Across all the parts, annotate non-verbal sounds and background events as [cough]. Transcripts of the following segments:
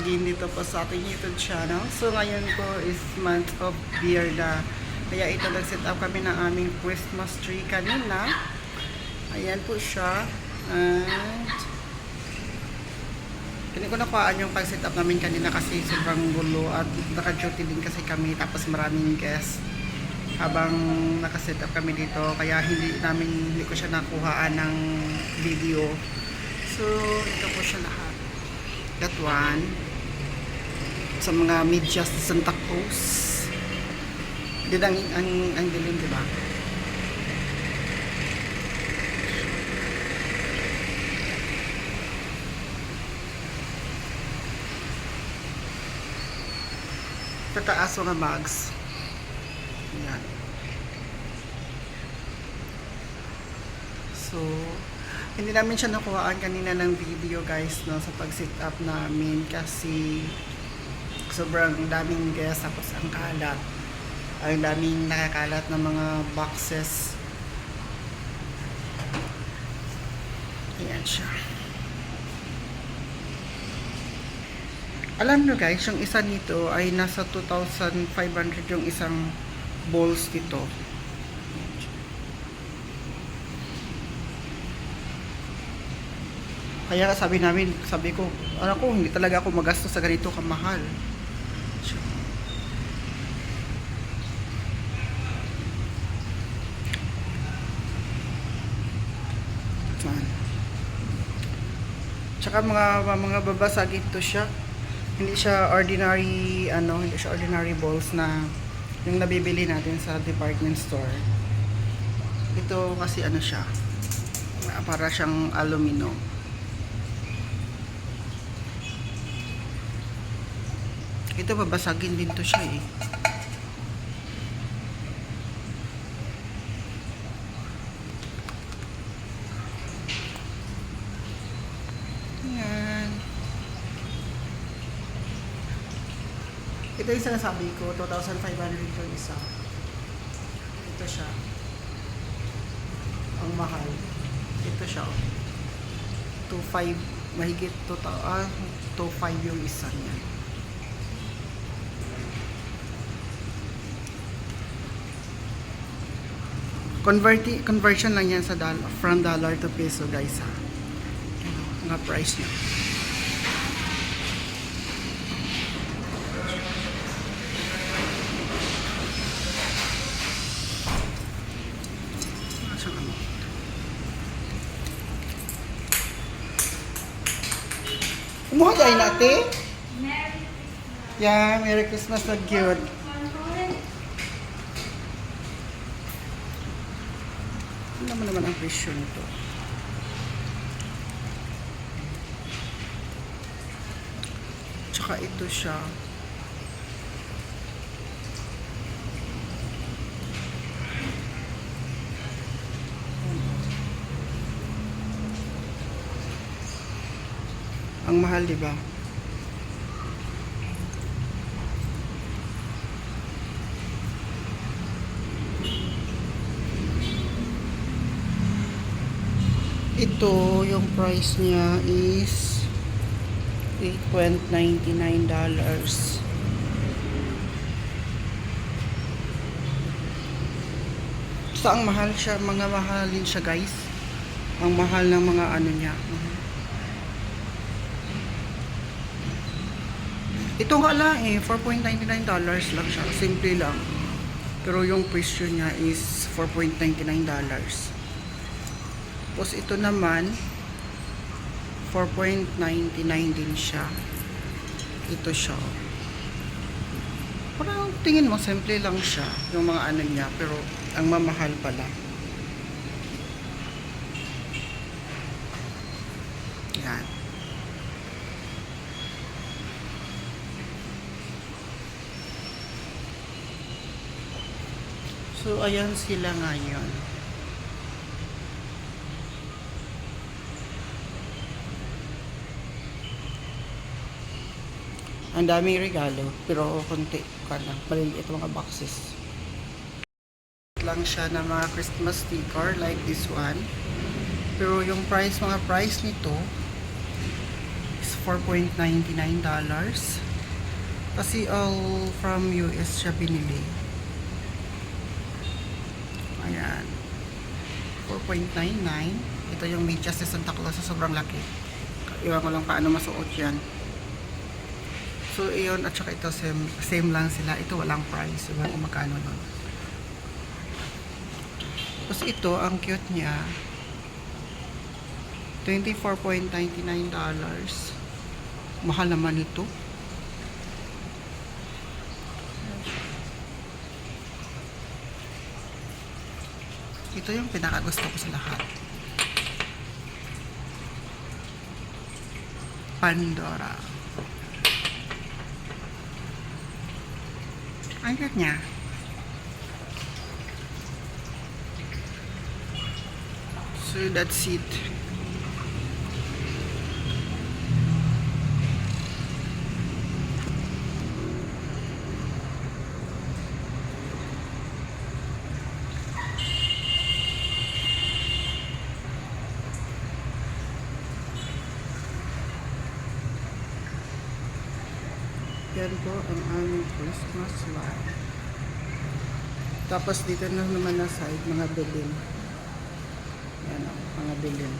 again dito po sa ating YouTube channel. So ngayon po is month of beer na. Kaya ito nag-set up kami ng aming Christmas tree kanina. Ayan po siya. And hindi ko nakuhaan yung pag-set up namin kanina kasi sobrang gulo at naka-duty din kasi kami tapos maraming guests habang naka-set up kami dito kaya hindi namin hindi ko siya nakuhaan ng video so ito po siya lahat that one sa mga medyas sa Santa Cruz. Din ang, ang, ang dilim diba tataas mga bags. Yan so hindi namin siya nakuhaan kanina ng video guys no sa pag set up namin kasi sobrang daming guests tapos ang kalat. Ang daming nakakalat ng mga boxes. Ayan siya. Alam nyo guys yung isa nito ay nasa 2,500 yung isang balls nito. Kaya sabi namin, sabi ko, ano ko, hindi talaga ako magastos sa ganito kamahal. Siya. Yan. Tsaka mga mga babasagin to siya. Hindi siya ordinary ano, hindi siya ordinary balls na yung nabibili natin sa department store. Ito kasi ano siya, para siyang aluminum. Ito babasagin din to siya eh. Ito yung sinasabi ko, 2,500 yung isa. Ito siya. Ang mahal. Ito siya. oh. 2,500 mahigit 2,000 ah, 2,500 yung isa niya. Converti conversion lang yan sa dollar, from dollar to peso guys ha. Ano, mga price niya. Umuha tayo natin. Yeah, Merry Christmas na cute. Ano naman naman ang presyo nito? Tsaka ito siya. Mahal, di ba? Ito, yung price niya is $8.99 dollars. Basta ang mahal siya, mga mahalin siya guys. Ang mahal ng mga ano niya. Ito nga lang eh, $4.99 dollars lang siya. Simple lang. Pero yung presyo niya is $4.99 dollars. Tapos ito naman 4.99 din siya. Ito siya. Parang tingin mo simple lang siya yung mga ano niya pero ang mamahal pala. Yan. So ayan sila ngayon. Ang daming regalo, pero konti ka lang. Maliliit mga boxes. Lang siya ng mga Christmas sticker like this one. Pero yung price, mga price nito is 4.99 dollars. Kasi all from US siya binili. Ayan. 4.99. Ito yung medyas ni Santa Claus sa sobrang laki. Iwan ko lang paano masuot yan. So, iyon at saka ito same, same lang sila. Ito walang price. Iwan ko magkano nun. Tapos ito, ang cute niya. $24.99 dollars. Mahal naman ito. Ito yung pinakagusto ko sa lahat. Pandora. Ang cute niya. So that's it. Yan po ang aming Christmas light. Tapos dito na naman na side, mga bilin. Yan o, mga bilin.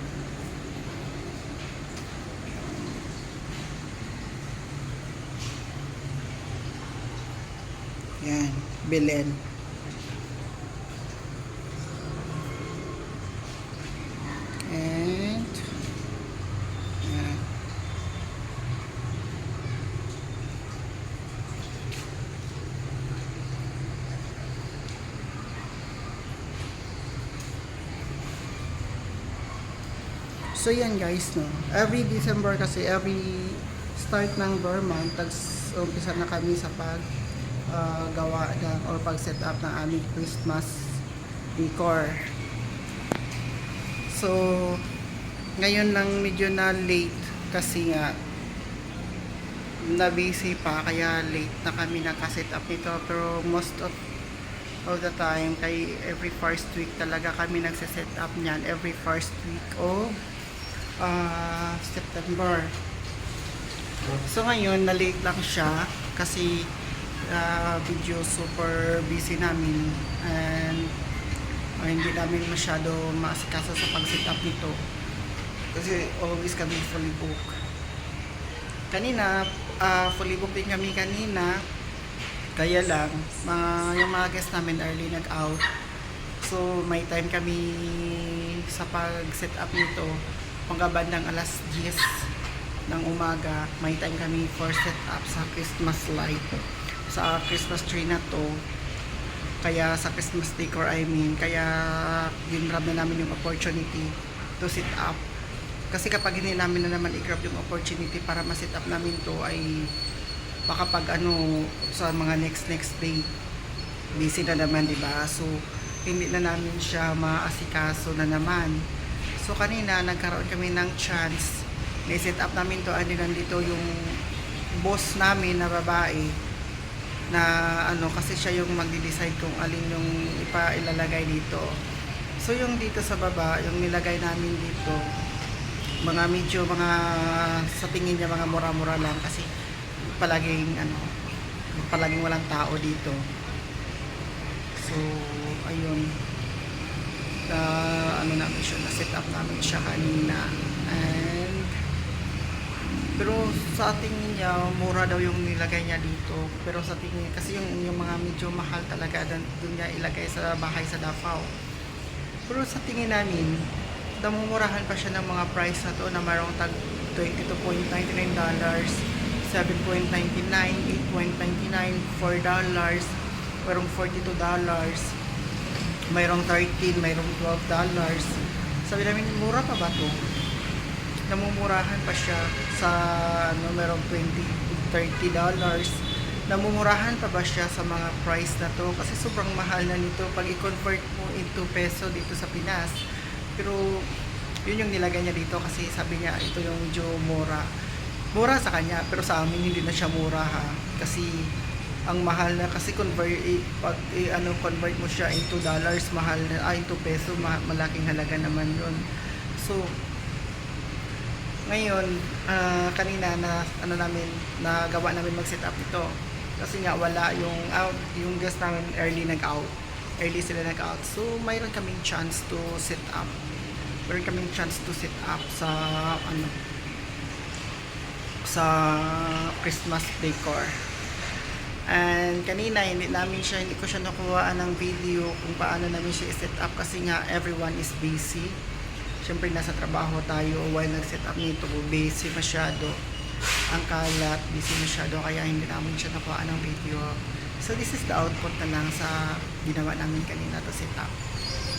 Yan, bilin. And, yan. So yan guys, no. Every December kasi, every start ng Burr month, tags umpisa na kami sa pag ah, gawa ng or pag set up ng aming Christmas decor. So, ngayon lang medyo na late kasi nga na busy pa kaya late na kami nakaset up nito pero most of all the time kay every first week talaga kami nagse-set up niyan every first week of ah, September. So ngayon, na-late lang siya kasi ah, video super busy namin and ah, hindi namin masyado maasikaso sa pag-set up nito. Kasi always kami fully book. Kanina, ah, fully book din kami kanina. Kaya lang, mga, yung mga guests namin early nag-out. So, may time kami sa pag-set up nito. Hanggang bandang alas 10 ng umaga, may time kami for set up sa Christmas light. Sa Christmas tree na to. Kaya sa Christmas decor, I mean. Kaya yun grab na namin yung opportunity to set up. Kasi kapag hindi namin na naman i-grab yung opportunity para ma-set up namin to ay baka pag ano sa mga next next day busy na naman, di ba? So, hindi na namin siya maasikaso na naman. So, kanina, nagkaroon kami ng chance. May set up namin to, ano nandito yung boss namin na babae na ano, kasi siya yung magde-decide kung alin yung ipa ilalagay dito. So, yung dito sa baba, yung nilagay namin dito, mga medyo mga sa tingin niya mga mura-mura lang kasi palaging ano palaging walang tao dito so ayun uh, ano namin siya na set up namin siya kanina. And pero sa tingin niya mura daw yung nilagay niya dito. Pero sa tingin niya kasi yung, yung mga medyo mahal talaga dun niya ilagay sa bahay sa Davao. Pero sa tingin namin namumurahan pa siya ng mga price na to na mayroong tag $22.99 dollars 7.99 8.99 4 dollars mayroong 42 dollars mayroong 13 mayroong 12 dollars. Sabi namin mura pa ba to? Namumurahan pa siya sa ano mayroong 20 30 dollars. Namumurahan pa ba siya sa mga price na to? Kasi sobrang mahal na nito. Pag i-convert mo into peso dito sa Pinas. Pero yun yung nilagay niya dito kasi sabi niya ito yung medyo mura. Mura sa kanya pero sa amin hindi na siya mura ha? Kasi ang mahal na kasi convert eh, pag eh, ano convert mo siya into dollars mahal na ah, into peso ma- malaking halaga naman yun so Ngayon, ah, kanina na ano namin, nagawa namin mag-set up ito. Kasi nga wala yung out, yung guest namin early nag-out. Early sila nag-out. So, mayroon kaming chance to set up. Mayroon kaming chance to set up sa ano sa Christmas decor. And kanina hindi namin siya hindi ko siya nakuha ng video kung paano namin siya i-set up kasi nga everyone is busy. Siyempre nasa trabaho tayo while nag-set up nito busy masyado ang kalat, busy masyado kaya hindi namin siya nakuha ng video. So this is the output na lang sa ginawa namin kanina to set up.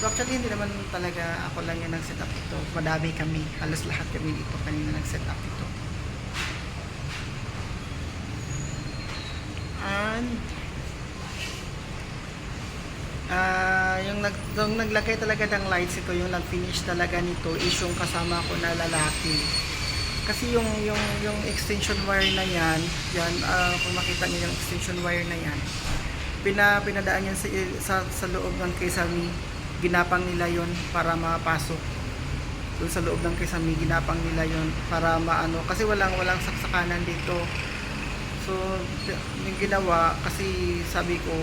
So actually hindi naman talaga ako lang yung nag-set up ito. Madami kami, halos lahat kami dito kanina nag-set up ito. And ah nag, yung naglagay talaga ng lights ito, yung nag-finish talaga nito is yung kasama ko na lalaki. Kasi yung yung yung extension wire na yan, yan ah, kung makita niyo yung extension wire na yan, pina pinadaan yan sa sa, sa loob ng kesame, ginapang nila yon para mapasok. Doon sa loob ng kesame, ginapang nila yon para maano kasi walang walang saksakanan dito. So, yung ginawa, kasi sabi ko,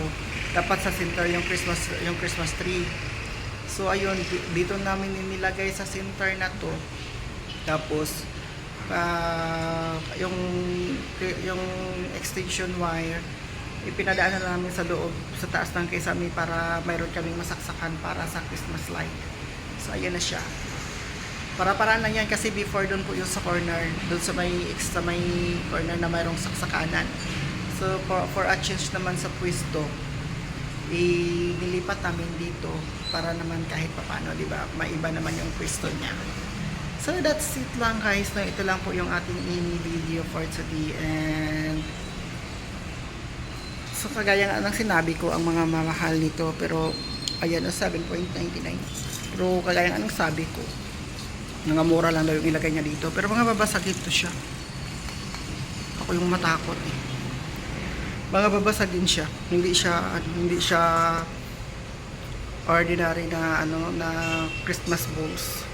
dapat sa center yung Christmas, yung Christmas tree. So, ayun, di- dito namin nilagay sa center na to. Tapos, ah, yung, yung extension wire, ipinadaan na namin sa loob, sa taas ng kisame para mayroon kaming masaksakan para sa Christmas light. So, ayan na siya. Para-para lang yan kasi before doon po yung sa corner, doon sa may extra may corner na mayroong saksakanan. So for, for a change naman sa pwesto, inilipat namin dito para naman kahit papano, di ba? Maiba naman yung pwesto niya. So that's it lang guys. No, ito lang po yung ating mini video for today and So kagaya nga ng sinabi ko ang mga mamahal nito pero ayan o 7.99 pero kagaya nga ng sabi ko mga mura lang daw yung ilagay niya dito. Pero mga babasagin to siya. Ako yung matakot eh. Mga babasagin siya. Hindi siya, ano, hindi siya ordinary na ano na Christmas balls.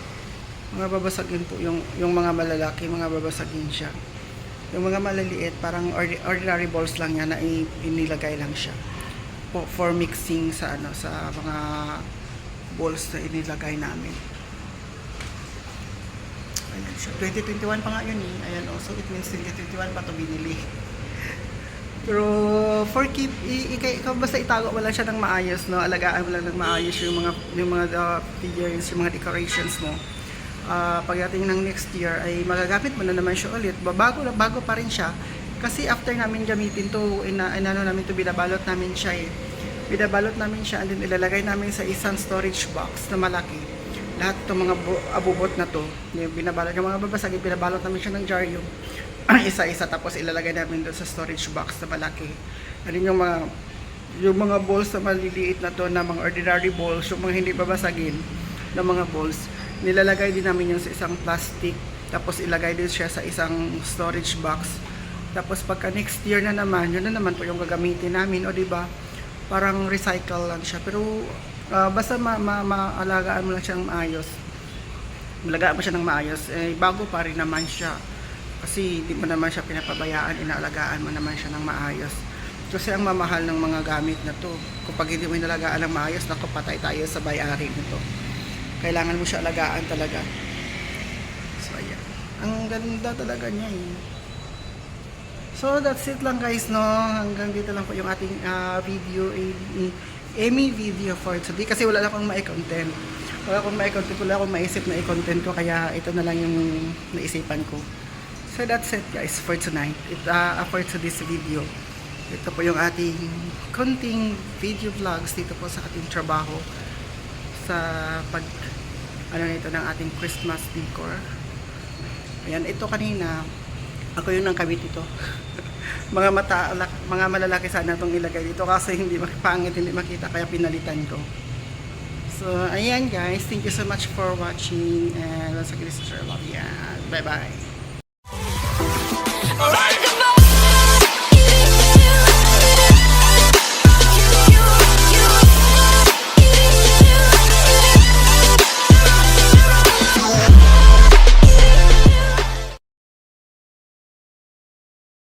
Mga babasagin po yung yung mga malalaki, mga babasagin siya. Yung mga malaliit, parang ordi- ordinary balls lang yan na inilagay lang siya. For, for mixing sa ano sa mga balls na inilagay namin. Ayan siya. 2021 pa nga yun eh. Ayan oh. So it means 2021 pa to binili. Pero for keep, i- ikaw, ikaw basta itago mo lang siya ng maayos, no? Alagaan mo lang ng maayos yung mga yung mga uh, figures, yung mga decorations mo. Ah, pagdating ng next year ay magagamit mo na naman siya ulit. Ba- Bago na bago pa rin siya. Kasi after namin gamitin to, ina, inano namin to binabalot namin siya eh. Binabalot namin siya and then ilalagay namin sa isang storage box na malaki lahat itong mga bu- abubot na to, yung binabalot, yung mga babasagin, binabalot namin siya ng jar yung [clears throat] isa-isa tapos ilalagay namin doon sa storage box na malaki. Ano yung mga yung mga balls na maliliit na to na mga ordinary balls, yung mga hindi babasagin na mga balls, nilalagay din namin yung sa isang plastic tapos ilagay din siya sa isang storage box. Tapos pagka next year na naman, yun na naman po yung gagamitin namin, o di ba? Parang recycle lang siya. Pero ah, basta ma, ma, maalagaan mo lang siya ng maayos. Malagaan mo siya ng maayos. Eh, bago pa rin naman siya. Kasi di mo naman siya pinapabayaan, inaalagaan mo naman siya ng maayos. Kasi ang mamahal ng mga gamit na to. Kapag hindi mo inalagaan ng maayos, naku, patay tayo sa bayari nito. Kailangan mo siya alagaan talaga. So, ayan. Ang ganda talaga niya eh. So, that's it lang guys, no? Hanggang dito lang po yung ating ah, video, eh, Amy video for today. Kasi wala na akong ma-content. Wala akong ma-content, wala akong maisip na i-content ko. Kaya ito na lang yung naisipan ko. So, that's it guys for tonight. It, ah, for today's video. Ito po yung ating konting video vlogs dito po sa ating trabaho sa pag ano nito ng ating Christmas decor. Ayan, ito kanina ako yung nangkabit ito. [laughs] mga mata, mga malalaki sana itong ilagay dito kasi hindi makipangit, hindi makita kaya pinalitan ko. So, ayan guys, thank you so much for watching and once again, this is your bye-bye.